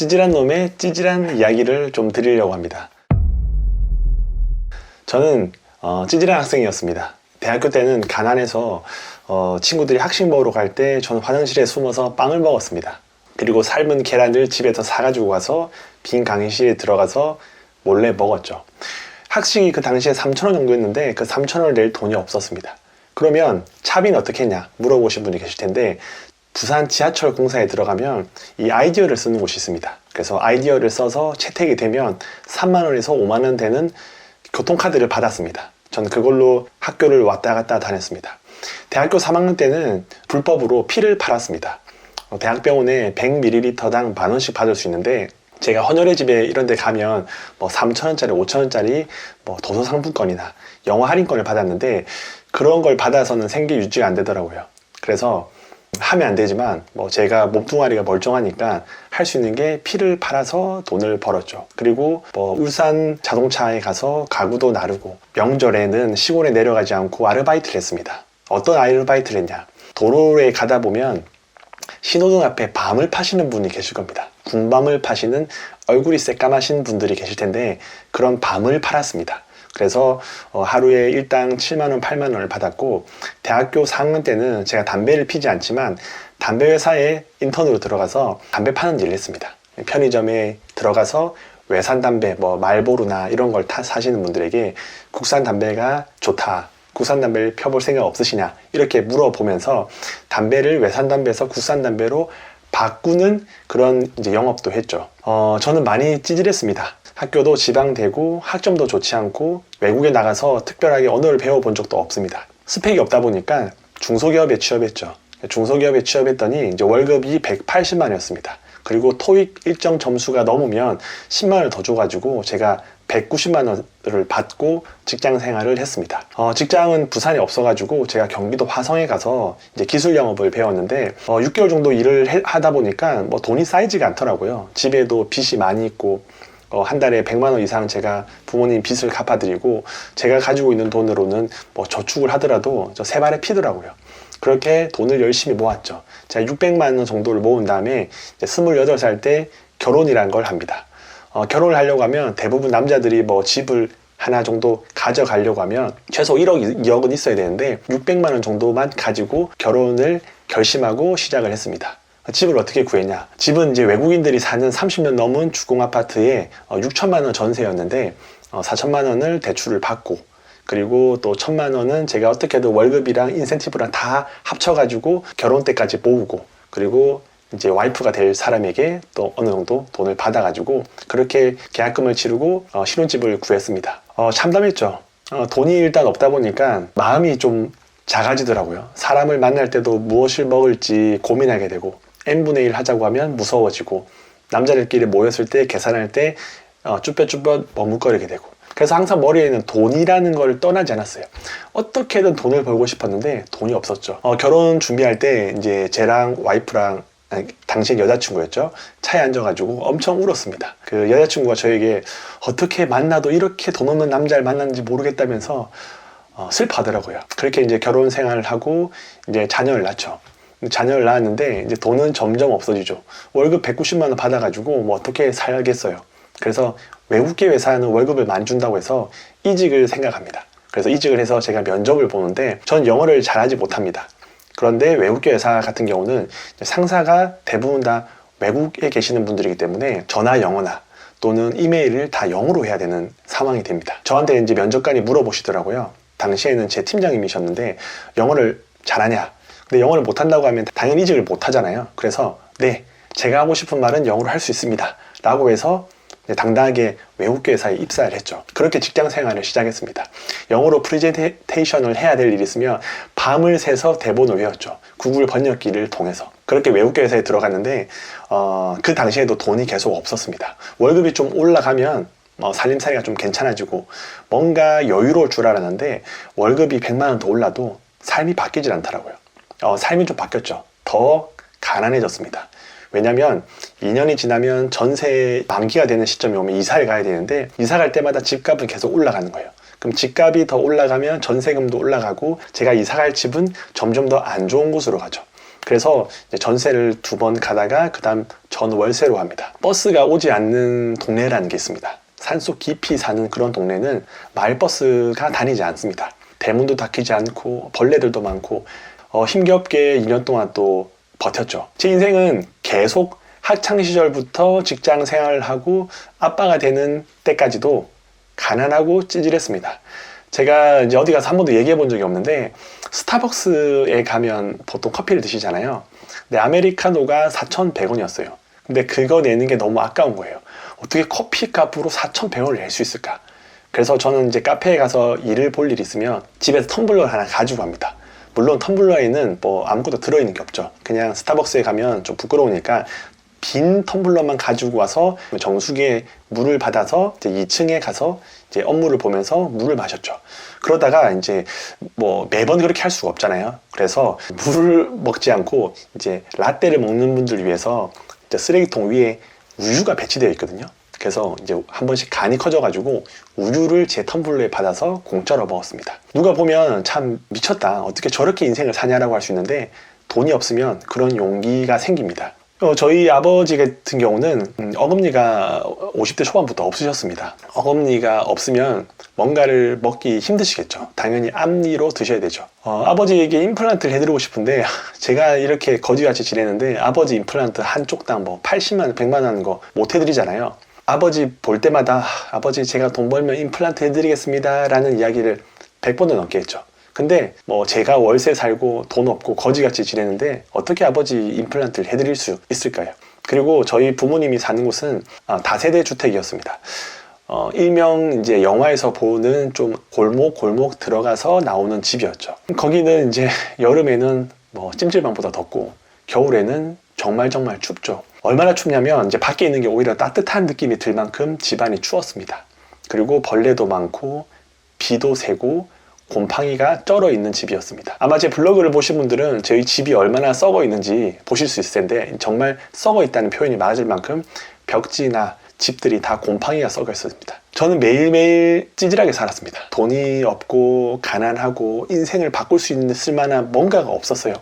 찌질한 놈의 찌질한 이야기를 좀 드리려고 합니다. 저는 어, 찌질한 학생이었습니다. 대학교 때는 가난해서 어, 친구들이 학식 먹으러 갈 때 저는 화장실에 숨어서 빵을 먹었습니다. 그리고 삶은 계란을 집에서 사가지고 가서 빈 강의실에 들어가서 몰래 먹었죠. 학식이 그 당시에 3,000원 정도 했는데 그 3,000원을 낼 돈이 없었습니다. 그러면 차비는 어떻게 했냐 물어보신 분이 계실 텐데 부산 지하철 공사에 들어가면 이 아이디어를 쓰는 곳이 있습니다. 그래서 아이디어를 써서 채택이 되면 3만 원에서 5만 원 되는 교통카드를 받았습니다. 전 그걸로 학교를 왔다 갔다 다녔습니다. 대학교 3학년 때는 불법으로 피를 팔았습니다. 어, 대학병원에 100ml당 만 원씩 받을 수 있는데 제가 헌혈의 집에 이런 데 가면 뭐 3,000원짜리, 5,000원짜리 뭐 도서 상품권이나 영화 할인권을 받았는데 그런 걸 받아서는 생계 유지가 안 되더라고요. 그래서 하면 안 되지만 뭐 제가 몸뚱아리가 멀쩡하니까 할 수 있는 게 피를 팔아서 돈을 벌었죠. 그리고 뭐 울산 자동차에 가서 가구도 나르고 명절에는 시골에 내려가지 않고 아르바이트를 했습니다. 어떤 아르바이트를 했냐? 도로에 가다 보면 신호등 앞에 밤을 파시는 분이 계실 겁니다. 군밤을 파시는 얼굴이 새까마신 분들이 계실 텐데 그런 밤을 팔았습니다. 그래서 어, 하루에 일당 7만 원, 8만 원을 받았고 대학교 4학년 때는 제가 담배를 피지 않지만 담배 회사에 인턴으로 들어가서 담배 파는 일을 했습니다. 편의점에 들어가서 외산 담배, 뭐 말보루나 이런 걸 타 사시는 분들에게 국산 담배가 좋다. 국산 담배를 펴볼 생각 없으시냐 이렇게 물어보면서 담배를 외산 담배에서 국산 담배로 바꾸는 그런 이제 영업도 했죠. 어, 저는 많이 찌질했습니다. 학교도 지방되고 학점도 좋지 않고 외국에 나가서 특별하게 언어를 배워본 적도 없습니다. 스펙이 없다 보니까 중소기업에 취업했죠. 중소기업에 취업했더니 이제 월급이 180만 원이었습니다. 그리고 토익 일정 점수가 넘으면 10만 원을 더 줘가지고 제가 190만 원을 받고 직장 생활을 했습니다. 어, 직장은 부산에 없어가지고 제가 경기도 화성에 가서 이제 기술 영업을 배웠는데 어, 6개월 정도 일을 해- 하다 보니까 뭐 돈이 쌓이지가 않더라고요. 집에도 빚이 많이 있고 어, 한 달에 100만 원 이상 제가 부모님 빚을 갚아드리고 제가 가지고 있는 돈으로는 뭐 저축을 하더라도 저 세 발에 피더라고요. 그렇게 돈을 열심히 모았죠. 제가 600만 원 정도를 모은 다음에 이제 28살 때 결혼이란 걸 합니다. 어, 결혼을 하려고 하면 대부분 남자들이 뭐 집을 하나 정도 가져가려고 하면 최소 1억, 2억은 있어야 되는데 600만 원 정도만 가지고 결혼을 결심하고 시작을 했습니다. 집을 어떻게 구했냐? 집은 이제 외국인들이 사는 30년 넘은 주공 아파트에 어, 6천만 원 전세였는데 어, 4천만 원을 대출을 받고 그리고 또 천만 원은 제가 어떻게든 월급이랑 인센티브랑 다 합쳐가지고 결혼 때까지 모으고 그리고 이제 와이프가 될 사람에게 또 어느 정도 돈을 받아가지고 그렇게 계약금을 치르고 어, 신혼집을 구했습니다. 어, 참담했죠. 어, 돈이 일단 없다 보니까 마음이 좀 작아지더라고요. 사람을 만날 때도 무엇을 먹을지 고민하게 되고 n분의 1 하자고 하면 무서워지고 남자들끼리 모였을 때 계산할 때 어, 쭈뼛쭈뼛 머뭇거리게 되고 그래서 항상 머리에는 돈이라는 걸 떠나지 않았어요. 어떻게든 돈을 벌고 싶었는데 돈이 없었죠. 어, 결혼 준비할 때 이제 쟤랑 와이프랑 아니, 당시 여자친구였죠. 차에 앉아가지고 엄청 울었습니다. 그 여자친구가 저에게 어떻게 만나도 이렇게 돈 없는 남자를 만났는지 모르겠다면서 어, 슬퍼하더라고요. 그렇게 이제 결혼 생활을 하고 이제 자녀를 낳죠. 자녀를 낳았는데 이제 돈은 점점 없어지죠. 월급 190만 원 받아가지고 뭐 어떻게 살겠어요. 그래서 외국계 회사는 월급을 많이 준다고 해서 이직을 생각합니다. 그래서 이직을 해서 제가 면접을 보는데 전 영어를 잘하지 못합니다. 그런데 외국계 회사 같은 경우는 상사가 대부분 다 외국에 계시는 분들이기 때문에 전화 영어나 또는 이메일을 다 영어로 해야 되는 상황이 됩니다. 저한테 이제 면접관이 물어보시더라고요. 당시에는 제 팀장님이셨는데 영어를 잘하냐? 근데 영어를 못한다고 하면 당연히 이직을 못하잖아요. 그래서 네, 제가 하고 싶은 말은 영어로 할 수 있습니다. 라고 해서 당당하게 외국계 회사에 입사를 했죠. 그렇게 직장 생활을 시작했습니다. 영어로 프레젠테이션을 해야 될 일이 있으면 밤을 새서 대본을 외웠죠. 구글 번역기를 통해서. 그렇게 외국계 회사에 들어갔는데 어, 그 당시에도 돈이 계속 없었습니다. 월급이 좀 올라가면 어, 살림살이가 좀 괜찮아지고 뭔가 여유로울 줄 알았는데 월급이 100만 원 더 올라도 삶이 바뀌질 않더라고요. 어, 삶이 좀 바뀌었죠. 더 가난해졌습니다. 왜냐면 2년이 지나면 전세 만기가 되는 시점이 오면 이사를 가야 되는데 이사 갈 때마다 집값은 계속 올라가는 거예요. 그럼 집값이 더 올라가면 전세금도 올라가고 제가 이사 갈 집은 점점 더 안 좋은 곳으로 가죠. 그래서 전세를 두 번 가다가 그다음 전 월세로 합니다. 버스가 오지 않는 동네라는 게 있습니다. 산속 깊이 사는 그런 동네는 마을버스가 다니지 않습니다. 대문도 닫히지 않고 벌레들도 많고 어, 힘겹게 2년 동안 또 버텼죠. 제 인생은 계속 학창 시절부터 직장 생활을 하고 아빠가 되는 때까지도 가난하고 찌질했습니다. 제가 이제 어디 가서 한 번도 얘기해 본 적이 없는데 스타벅스에 가면 보통 커피를 드시잖아요. 근데 아메리카노가 4,100원이었어요. 근데 그거 내는 게 너무 아까운 거예요. 어떻게 커피 값으로 4,100원을 낼 수 있을까? 그래서 저는 이제 카페에 가서 일을 볼일 있으면 집에서 텀블러 하나 가지고 갑니다. 물론 텀블러에는 뭐 아무것도 들어있는 게 없죠. 그냥 스타벅스에 가면 좀 부끄러우니까 빈 텀블러만 가지고 와서 정수기에 물을 받아서 이제 2층에 가서 이제 업무를 보면서 물을 마셨죠. 그러다가 이제 뭐 매번 그렇게 할 수가 없잖아요. 그래서 물을 먹지 않고 이제 라떼를 먹는 분들 위해서 이제 쓰레기통 위에 우유가 배치되어 있거든요. 그래서 이제 한 번씩 간이 커져가지고 우유를 제 텀블러에 받아서 공짜로 먹었습니다. 누가 보면 참 미쳤다. 어떻게 저렇게 인생을 사냐라고 할 수 있는데 돈이 없으면 그런 용기가 생깁니다. 어, 저희 아버지 같은 경우는 음, 어금니가 50대 초반부터 없으셨습니다. 어금니가 없으면 뭔가를 먹기 힘드시겠죠. 당연히 앞니로 드셔야 되죠. 어, 아버지에게 임플란트를 해드리고 싶은데 제가 이렇게 거지같이 지내는데 아버지 임플란트 한쪽당 뭐 80만 원, 100만 원 거 못 해드리잖아요. 아버지 볼 때마다 아버지 제가 돈 벌면 임플란트 해드리겠습니다 라는 이야기를 100번도 넘게 했죠. 근데 뭐 제가 월세 살고 돈 없고 거지같이 지내는데 어떻게 아버지 임플란트를 해드릴 수 있을까요? 그리고 저희 부모님이 사는 곳은 아, 다세대 주택이었습니다. 어, 일명 이제 영화에서 보는 좀 골목 골목 들어가서 나오는 집이었죠. 거기는 이제 여름에는 뭐 찜질방보다 덥고 겨울에는 정말 정말 춥죠. 얼마나 춥냐면 이제 밖에 있는 게 오히려 따뜻한 느낌이 들 만큼 집안이 추웠습니다. 그리고 벌레도 많고 비도 새고 곰팡이가 쩔어 있는 집이었습니다. 아마 제 블로그를 보신 분들은 저희 집이 얼마나 썩어 있는지 보실 수 있을 텐데 정말 썩어 있다는 표현이 맞을 만큼 벽지나 집들이 다 곰팡이가 썩어 있었습니다. 저는 매일매일 찌질하게 살았습니다. 돈이 없고 가난하고 인생을 바꿀 수 있는 쓸만한 뭔가가 없었어요.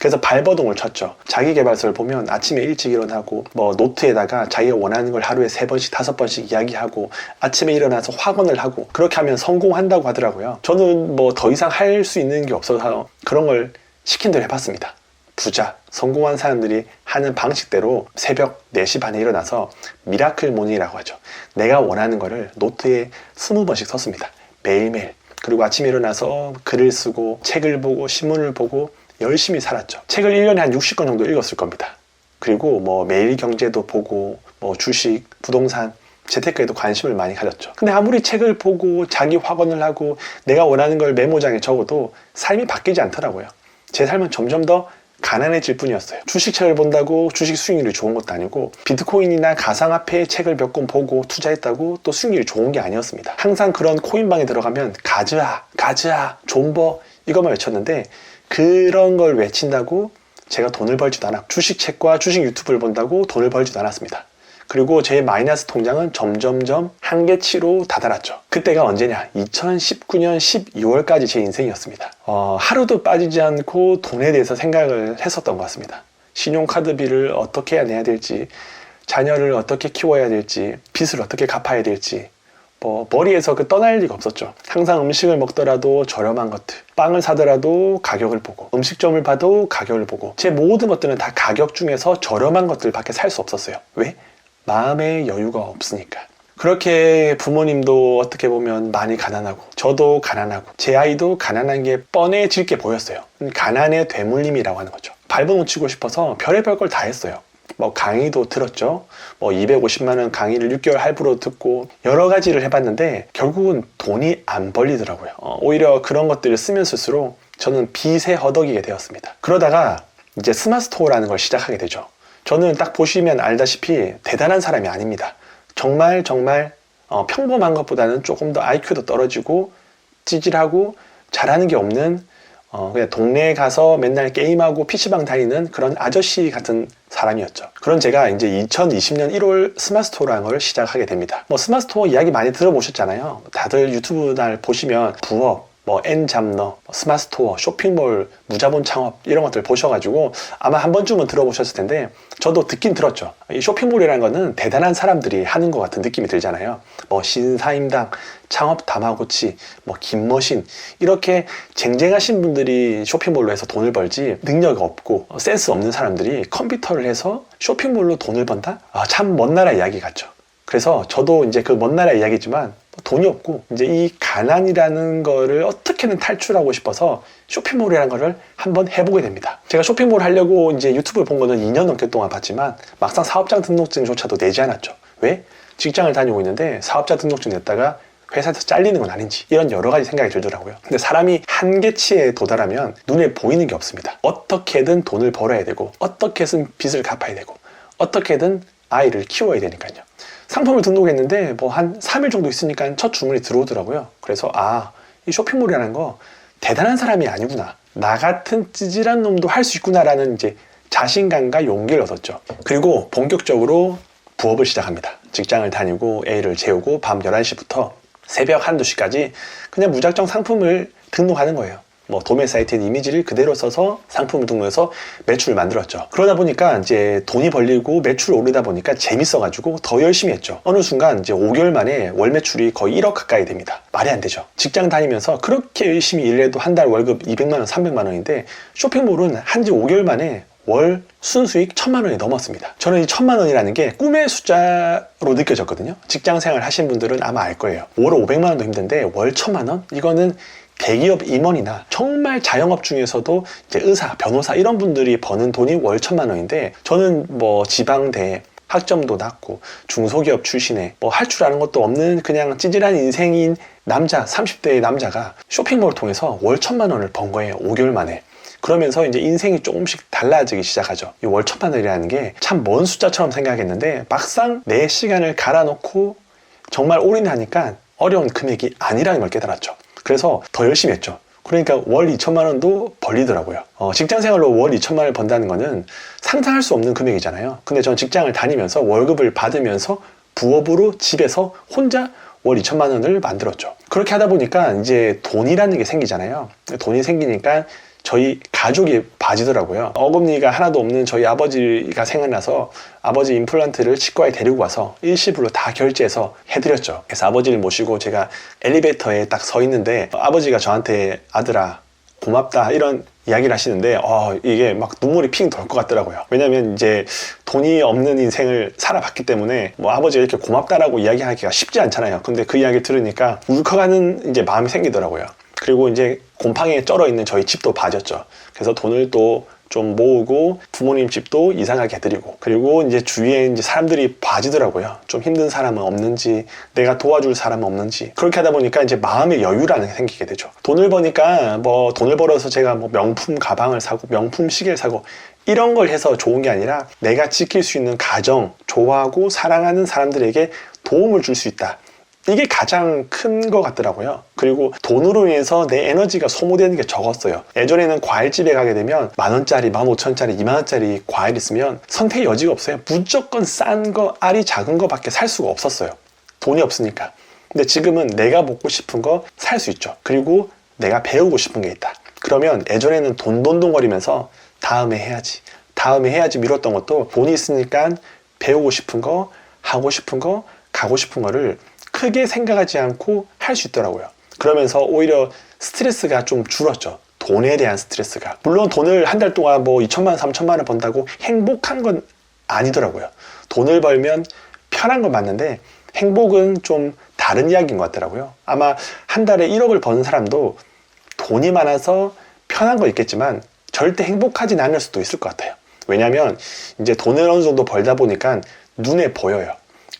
그래서 발버둥을 쳤죠. 자기 개발서를 보면 아침에 일찍 일어나고 뭐 노트에다가 자기가 원하는 걸 하루에 세 번씩 다섯 번씩 이야기하고 아침에 일어나서 확언을 하고 그렇게 하면 성공한다고 하더라고요. 저는 뭐 더 이상 할 수 있는 게 없어서 그런 걸 시킨 대로 해봤습니다. 부자, 성공한 사람들이 하는 방식대로 새벽 4시 반에 일어나서 미라클 모닝이라고 하죠. 내가 원하는 거를 노트에 20번씩 썼습니다. 매일매일. 그리고 아침에 일어나서 글을 쓰고 책을 보고 신문을 보고 열심히 살았죠. 책을 1년에 한 60권 정도 읽었을 겁니다. 그리고 뭐 매일 경제도 보고 뭐 주식, 부동산, 재테크에도 관심을 많이 가졌죠. 근데 아무리 책을 보고 자기 확언을 하고 내가 원하는 걸 메모장에 적어도 삶이 바뀌지 않더라고요. 제 삶은 점점 더 가난해질 뿐이었어요. 주식책을 본다고 주식 수익률이 좋은 것도 아니고 비트코인이나 가상화폐 책을 몇 권 보고 투자했다고 또 수익률이 좋은 게 아니었습니다. 항상 그런 코인방에 들어가면 가즈아, 가즈아, 존버 이것만 외쳤는데 그런 걸 외친다고 제가 돈을 벌지도 않았고 주식책과 주식 유튜브를 본다고 돈을 벌지도 않았습니다. 그리고 제 마이너스 통장은 점점점 한계치로 다다랐죠. 그때가 언제냐? 2019년 12월까지 제 인생이었습니다. 어, 하루도 빠지지 않고 돈에 대해서 생각을 했었던 것 같습니다. 신용카드비를 어떻게 내야 될지, 자녀를 어떻게 키워야 될지, 빚을 어떻게 갚아야 될지, 뭐 머리에서 그 떠날 리가 없었죠. 항상 음식을 먹더라도 저렴한 것들, 빵을 사더라도 가격을 보고, 음식점을 봐도 가격을 보고, 제 모든 것들은 다 가격 중에서 저렴한 것들밖에 살 수 없었어요. 왜? 마음의 여유가 없으니까. 그렇게 부모님도 어떻게 보면 많이 가난하고, 저도 가난하고, 제 아이도 가난한 게 뻔해질 게 보였어요. 가난의 되물림이라고 하는 거죠. 밟아놓 치고 싶어서 별의별 걸 다 했어요. 뭐 강의도 들었죠. 뭐 250만 원 강의를 6개월 할부로 듣고 여러 가지를 해봤는데 결국은 돈이 안 벌리더라고요. 어, 오히려 그런 것들을 쓰면 쓸수록 저는 빚에 허덕이게 되었습니다. 그러다가 이제 스마트스토어라는 걸 시작하게 되죠. 저는 딱 보시면 알다시피 대단한 사람이 아닙니다. 정말 정말 어, 평범한 것보다는 조금 더 IQ도 떨어지고 찌질하고 잘하는 게 없는 어, 그냥 동네에 가서 맨날 게임하고 PC방 다니는 그런 아저씨 같은 사람이었죠. 그런 제가 이제 2020년 1월 스마트스토어라는 걸 시작하게 됩니다. 뭐 스마트스토어 이야기 많이 들어보셨잖아요. 다들 유튜브 날 보시면 부업, 뭐 N잡너, 스마트스토어, 쇼핑몰, 무자본 창업 이런 것들 보셔가지고 아마 한 번쯤은 들어보셨을 텐데 저도 듣긴 들었죠. 이 쇼핑몰이라는 거는 대단한 사람들이 하는 것 같은 느낌이 들잖아요. 뭐 신사임당, 창업 다마고치, 뭐 김머신 이렇게 쟁쟁하신 분들이 쇼핑몰로 해서 돈을 벌지 능력이 없고 어, 센스 없는 사람들이 컴퓨터를 해서 쇼핑몰로 돈을 번다? 아, 참 먼 나라 이야기 같죠. 그래서 저도 이제 그 먼 나라 이야기지만 돈이 없고 이제 이 가난이라는 거를 어떻게든 탈출하고 싶어서 쇼핑몰이라는 거를 한번 해보게 됩니다. 제가 쇼핑몰 하려고 이제 유튜브를 본 거는 2년 넘게 동안 봤지만 막상 사업장 등록증조차도 내지 않았죠. 왜? 직장을 다니고 있는데 사업자 등록증 냈다가 회사에서 잘리는 건 아닌지 이런 여러 가지 생각이 들더라고요. 근데 사람이 한계치에 도달하면 눈에 보이는 게 없습니다. 어떻게든 돈을 벌어야 되고 어떻게든 빚을 갚아야 되고 어떻게든 아이를 키워야 되니까요. 상품을 등록했는데 뭐 한 3일 정도 있으니까 첫 주문이 들어오더라고요. 그래서 아, 이 쇼핑몰이라는 거 대단한 사람이 아니구나. 나 같은 찌질한 놈도 할 수 있구나라는 이제 자신감과 용기를 얻었죠. 그리고 본격적으로 부업을 시작합니다. 직장을 다니고 애를 재우고 밤 11시부터 새벽 한두 시까지 그냥 무작정 상품을 등록하는 거예요. 뭐 도매 사이트에 이미지를 그대로 써서 상품을 등록해서 매출을 만들었죠. 그러다 보니까 이제 돈이 벌리고 매출 오르다 보니까 재밌어가지고 더 열심히 했죠. 어느 순간 이제 5개월 만에 월 매출이 거의 1억 가까이 됩니다. 말이 안 되죠. 직장 다니면서 그렇게 열심히 일해도 한 달 월급 200만 원, 300만 원인데 쇼핑몰은 한 지 5개월 만에 월 순수익 천만 원이 넘었습니다. 저는 이 천만 원이라는 게 꿈의 숫자로 느껴졌거든요. 직장 생활 하신 분들은 아마 알 거예요. 월 500만 원도 힘든데 월 천만 원? 이거는 대기업 임원이나 정말 자영업 중에서도 이제 의사, 변호사 이런 분들이 버는 돈이 월 천만 원인데 저는 뭐 지방대 학점도 낮고 중소기업 출신에 뭐 할 줄 아는 것도 없는 그냥 찌질한 인생인 남자 30대의 남자가 쇼핑몰을 통해서 월 천만 원을 번 거예요 5개월 만에 그러면서 이제 인생이 조금씩 달라지기 시작하죠 이 월 천만 원이라는 게 참 먼 숫자처럼 생각했는데 막상 내 시간을 갈아놓고 정말 올인하니까 어려운 금액이 아니라는 걸 깨달았죠 그래서 더 열심히 했죠. 그러니까 월 2천만 원도 벌리더라고요. 어, 직장 생활로 월 2천만 원을 번다는 거는 상상할 수 없는 금액이잖아요. 근데 전 직장을 다니면서 월급을 받으면서 부업으로 집에서 혼자 월 2천만 원을 만들었죠. 그렇게 하다 보니까 이제 돈이라는 게 생기잖아요. 돈이 생기니까 저희 가족이 봐지더라고요. 어금니가 하나도 없는 저희 아버지가 생각나서 아버지 임플란트를 치과에 데리고 와서 일시불로 다 결제해서 해드렸죠. 그래서 아버지를 모시고 제가 엘리베이터에 딱 서 있는데 아버지가 저한테 아들아 고맙다 이런 이야기를 하시는데 어, 이게 막 눈물이 핑 돌 것 같더라고요. 왜냐면 이제 돈이 없는 인생을 살아봤기 때문에 뭐 아버지가 이렇게 고맙다라고 이야기하기가 쉽지 않잖아요. 근데 그 이야기 들으니까 울컥하는 이제 마음이 생기더라고요. 그리고 이제 곰팡이에 쩔어 있는 저희 집도 봐줬죠. 그래서 돈을 또 좀 모으고 부모님 집도 이상하게 해드리고 그리고 이제 주위에 이제 사람들이 봐주더라고요. 좀 힘든 사람은 없는지 내가 도와줄 사람은 없는지 그렇게 하다 보니까 이제 마음의 여유라는 게 생기게 되죠. 돈을 버니까 뭐 돈을 벌어서 제가 뭐 명품 가방을 사고 명품 시계를 사고 이런 걸 해서 좋은 게 아니라 내가 지킬 수 있는 가정, 좋아하고 사랑하는 사람들에게 도움을 줄 수 있다. 이게 가장 큰 것 같더라고요. 그리고 돈으로 인해서 내 에너지가 소모되는 게 적었어요. 예전에는 과일집에 가게 되면 만 원짜리, 만 오천 원짜리, 이만 원짜리 과일 있으면 선택의 여지가 없어요. 무조건 싼 거, 알이 작은 거밖에 살 수가 없었어요. 돈이 없으니까. 근데 지금은 내가 먹고 싶은 거 살 수 있죠. 그리고 내가 배우고 싶은 게 있다. 그러면 예전에는 돈돈돈거리면서 다음에 해야지. 다음에 해야지 미뤘던 것도 돈이 있으니까 배우고 싶은 거, 하고 싶은 거, 가고 싶은 거를 크게 생각하지 않고 할 수 있더라고요. 그러면서 오히려 스트레스가 좀 줄었죠. 돈에 대한 스트레스가. 물론 돈을 한 달 동안 뭐 2천만 원, 3천만 원 번다고 행복한 건 아니더라고요. 돈을 벌면 편한 건 맞는데 행복은 좀 다른 이야기인 것 같더라고요. 아마 한 달에 1억을 버는 사람도 돈이 많아서 편한 거 있겠지만 절대 행복하진 않을 수도 있을 것 같아요. 왜냐면 이제 돈을 어느 정도 벌다 보니까 눈에 보여요.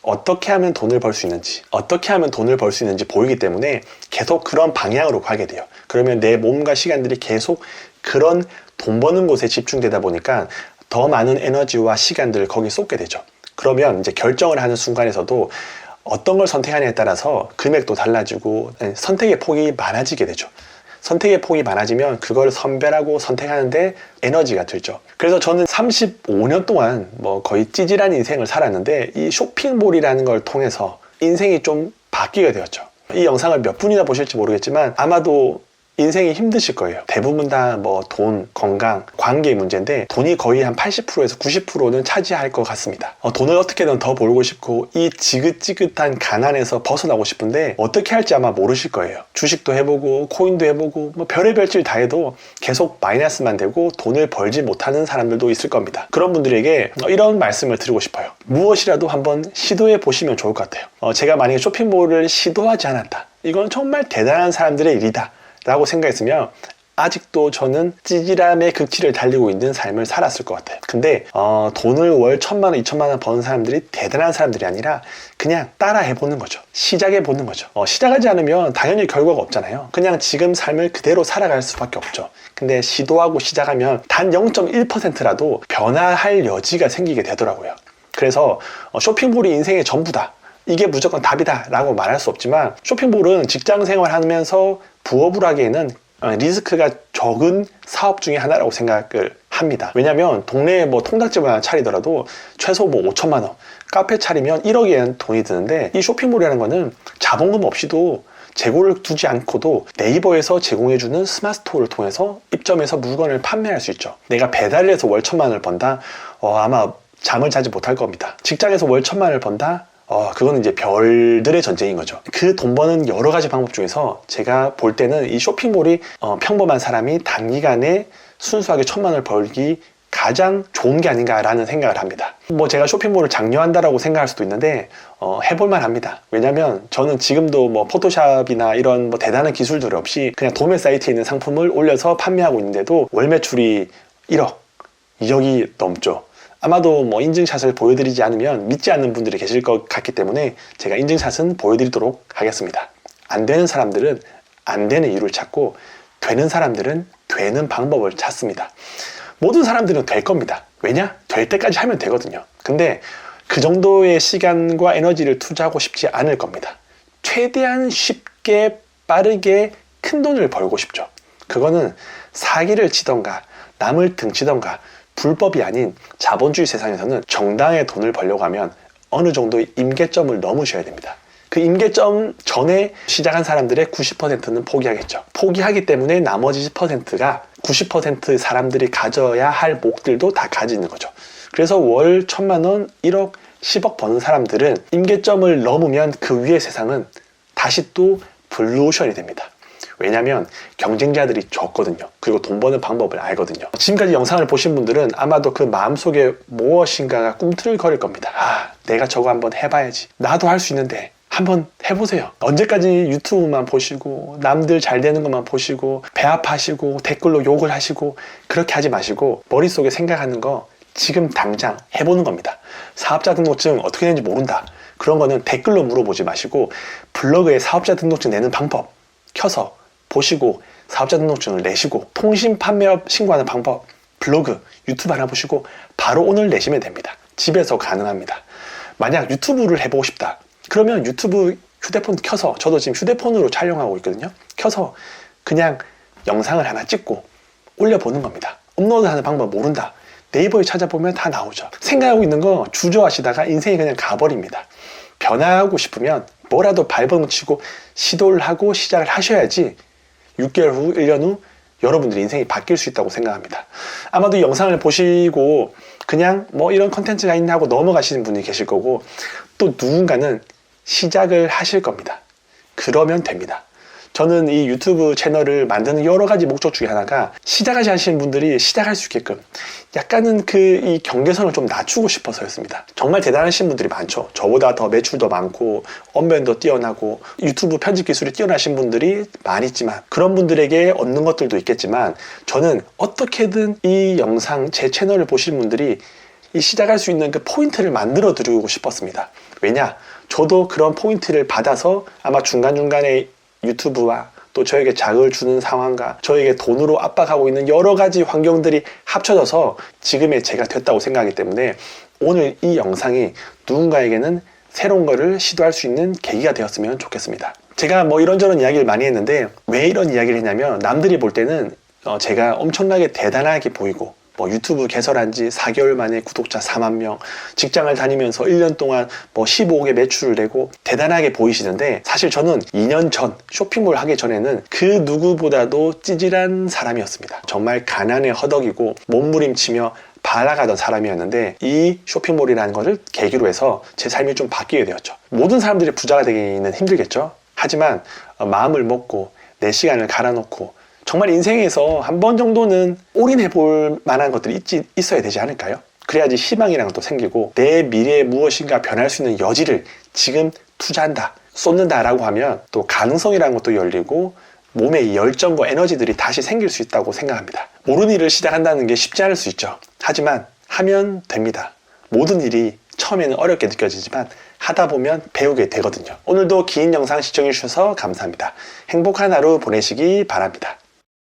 어떻게 하면 돈을 벌 수 있는지, 어떻게 하면 돈을 벌 수 있는지 보이기 때문에 계속 그런 방향으로 가게 돼요. 그러면 내 몸과 시간들이 계속 그런 돈 버는 곳에 집중되다 보니까 더 많은 에너지와 시간들을 거기 쏟게 되죠. 그러면 이제 결정을 하는 순간에서도 어떤 걸 선택하냐에 따라서 금액도 달라지고 네, 선택의 폭이 많아지게 되죠. 선택의 폭이 많아지면 그걸 선별하고 선택하는데 에너지가 들죠. 그래서 저는 35년 동안 뭐 거의 찌질한 인생을 살았는데 이 쇼핑몰이라는 걸 통해서 인생이 좀 바뀌게 되었죠. 이 영상을 몇 분이나 보실지 모르겠지만 아마도 인생이 힘드실 거예요. 대부분 다 뭐 돈, 건강, 관계 문제인데 돈이 거의 한 80%에서 90%는 차지할 것 같습니다. 어, 돈을 어떻게든 더 벌고 싶고 이 지긋지긋한 가난에서 벗어나고 싶은데 어떻게 할지 아마 모르실 거예요. 주식도 해보고 코인도 해보고 뭐 별의별 질다 해도 계속 마이너스만 되고 돈을 벌지 못하는 사람들도 있을 겁니다. 그런 분들에게 어, 이런 말씀을 드리고 싶어요. 무엇이라도 한번 시도해 보시면 좋을 것 같아요. 어, 제가 만약에 쇼핑몰을 시도하지 않았다. 이건 정말 대단한 사람들의 일이다. 라고 생각했으면 아직도 저는 찌질함의 극치를 달리고 있는 삶을 살았을 것 같아요. 근데 어, 돈을 월 천만 원, 이천만 원 버는 사람들이 대단한 사람들이 아니라 그냥 따라 해보는 거죠. 시작해 보는 거죠. 어, 시작하지 않으면 당연히 결과가 없잖아요. 그냥 지금 삶을 그대로 살아갈 수밖에 없죠. 근데 시도하고 시작하면 단 0.1%라도 변화할 여지가 생기게 되더라고요. 그래서 어, 쇼핑몰이 인생의 전부다. 이게 무조건 답이다 라고 말할 수 없지만 쇼핑몰은 직장 생활 하면서 부업을 하기에는 어, 리스크가 적은 사업 중에 하나라고 생각을 합니다. 왜냐면 동네에 뭐 통닭집을 하나 차리더라도 최소 뭐 5천만 원, 카페 차리면 1억엔 돈이 드는데 이 쇼핑몰이라는 거는 자본금 없이도 재고를 두지 않고도 네이버에서 제공해주는 스마트스토어를 통해서 입점해서 물건을 판매할 수 있죠. 내가 배달을 해서 월 천만 원을 번다? 어, 아마 잠을 자지 못할 겁니다. 직장에서 월 천만 원을 번다? 어, 그거는 이제 별들의 전쟁인 거죠. 그 돈 버는 여러 가지 방법 중에서 제가 볼 때는 이 쇼핑몰이 어, 평범한 사람이 단기간에 순수하게 천만 원을 벌기 가장 좋은 게 아닌가라는 생각을 합니다. 뭐 제가 쇼핑몰을 장려한다라고 생각할 수도 있는데 어, 해볼만 합니다. 왜냐면 저는 지금도 뭐 포토샵이나 이런 뭐 대단한 기술들 없이 그냥 도매 사이트에 있는 상품을 올려서 판매하고 있는데도 월 매출이 1억, 2억이 넘죠. 아마도 뭐 인증샷을 보여드리지 않으면 믿지 않는 분들이 계실 것 같기 때문에 제가 인증샷은 보여드리도록 하겠습니다. 안 되는 사람들은 안 되는 이유를 찾고 되는 사람들은 되는 방법을 찾습니다. 모든 사람들은 될 겁니다. 왜냐? 될 때까지 하면 되거든요. 근데 그 정도의 시간과 에너지를 투자하고 싶지 않을 겁니다. 최대한 쉽게 빠르게 큰 돈을 벌고 싶죠. 그거는 사기를 치던가 남을 등치던가 불법이 아닌 자본주의 세상에서는 정당의 돈을 벌려고 하면 어느 정도의 임계점을 넘으셔야 됩니다. 그 임계점 전에 시작한 사람들의 90%는 포기하겠죠. 포기하기 때문에 나머지 10%가 90% 사람들이 가져야 할 목들도 다 가지는 거죠. 그래서 월 천만 원, 1억, 10억 버는 사람들은 임계점을 넘으면 그 위의 세상은 다시 또 블루오션이 됩니다. 왜냐면 경쟁자들이 적거든요. 그리고 돈 버는 방법을 알거든요. 지금까지 영상을 보신 분들은 아마도 그 마음속에 무엇인가가 꿈틀거릴 겁니다. 아, 내가 저거 한번 해봐야지. 나도 할 수 있는데 한번 해보세요. 언제까지 유튜브만 보시고 남들 잘 되는 것만 보시고 배 아파하시고 댓글로 욕을 하시고 그렇게 하지 마시고 머릿속에 생각하는 거 지금 당장 해보는 겁니다. 사업자 등록증 어떻게 되는지 모른다. 그런 거는 댓글로 물어보지 마시고 블로그에 사업자 등록증 내는 방법 켜서 보시고 사업자 등록증을 내시고 통신 판매업 신고하는 방법 블로그 유튜브 하나 보시고 바로 오늘 내시면 됩니다. 집에서 가능합니다. 만약 유튜브를 해보고 싶다. 그러면 유튜브 휴대폰 켜서 저도 지금 휴대폰으로 촬영하고 있거든요. 켜서 그냥 영상을 하나 찍고 올려보는 겁니다. 업로드하는 방법 모른다. 네이버에 찾아보면 다 나오죠. 생각하고 있는 거 주저하시다가 인생이 그냥 가버립니다. 변화하고 싶으면 뭐라도 발버둥 치고 시도를 하고 시작을 하셔야지 6개월 후, 1년 후 여러분들의 인생이 바뀔 수 있다고 생각합니다. 아마도 이 영상을 보시고 그냥 뭐 이런 컨텐츠가 있나 하고 넘어가시는 분이 계실 거고 또 누군가는 시작을 하실 겁니다. 그러면 됩니다. 저는 이 유튜브 채널을 만드는 여러 가지 목적 중에 하나가 시작하지 않으시는 분들이 시작할 수 있게끔 약간은 그 이 경계선을 좀 낮추고 싶어서였습니다. 정말 대단하신 분들이 많죠. 저보다 더 매출도 많고 언변도 뛰어나고 유튜브 편집 기술이 뛰어나신 분들이 많이 있지만 그런 분들에게 얻는 것들도 있겠지만 저는 어떻게든 이 영상 제 채널을 보신 분들이 이 시작할 수 있는 그 포인트를 만들어 드리고 싶었습니다. 왜냐? 저도 그런 포인트를 받아서 아마 중간중간에 유튜브와 또 저에게 자극을 주는 상황과 저에게 돈으로 압박하고 있는 여러 가지 환경들이 합쳐져서 지금의 제가 됐다고 생각하기 때문에 오늘 이 영상이 누군가에게는 새로운 거를 시도할 수 있는 계기가 되었으면 좋겠습니다. 제가 뭐 이런저런 이야기를 많이 했는데 왜 이런 이야기를 했냐면 남들이 볼 때는 어, 제가 엄청나게 대단하게 보이고 뭐 유튜브 개설한 지 4개월 만에 구독자 4만 명, 직장을 다니면서 1년 동안 뭐 15억의 매출을 내고 대단하게 보이시는데 사실 저는 2년 전 쇼핑몰 하기 전에는 그 누구보다도 찌질한 사람이었습니다. 정말 가난에 허덕이고 몸부림치며 발아가던 사람이었는데 이 쇼핑몰이라는 것을 계기로 해서 제 삶이 좀 바뀌게 되었죠. 모든 사람들이 부자가 되기는 힘들겠죠. 하지만 어, 마음을 먹고 내 시간을 갈아놓고 정말 인생에서 한 번 정도는 올인해 볼 만한 것들이 있지, 있어야 되지 않을까요? 그래야지 희망이라는 것도 생기고 내 미래에 무엇인가 변할 수 있는 여지를 지금 투자한다, 쏟는다라고 하면 또 가능성이라는 것도 열리고 이 열정과 에너지들이 다시 생길 수 있다고 생각합니다. 모르는 일을 시작한다는 게 쉽지 않을 수 있죠. 하지만 하면 됩니다. 모든 일이 처음에는 어렵게 느껴지지만 하다 보면 배우게 되거든요. 오늘도 긴 영상 시청해 주셔서 감사합니다. 행복한 하루 보내시기 바랍니다.